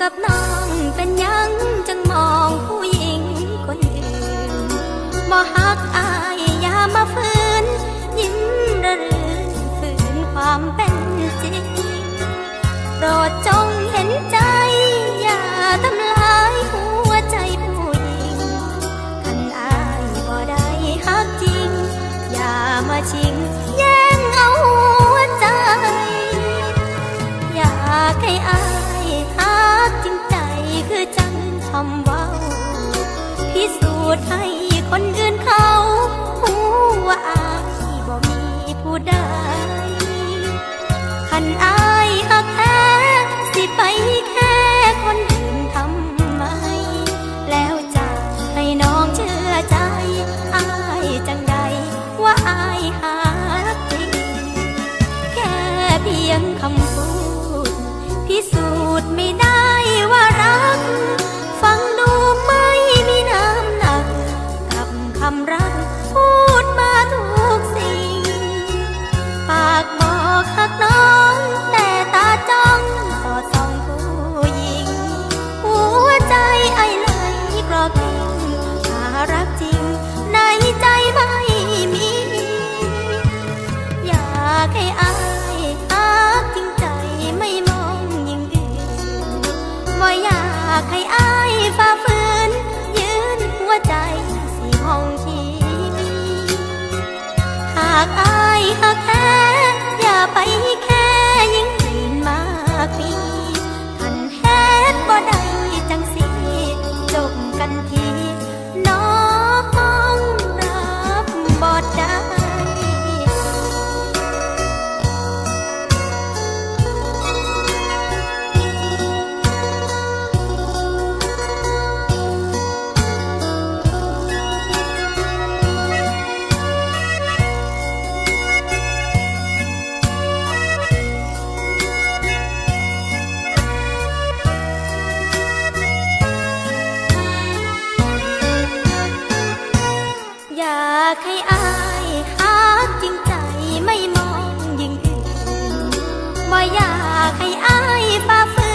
กับน้องเป็นยังจังมองผู้หญิงคนอื่นบ่ฮักอายอย่ามาฝืน ยิ้มระรื่นฝืนความเป็นจริงโปรดจงเห็นใจ อย่าทำลายหัว I ความรัก อยากให้อายอายจริงใจไม่มองยิ่งอื่นบ่อยากให้อายฝ่าฝืน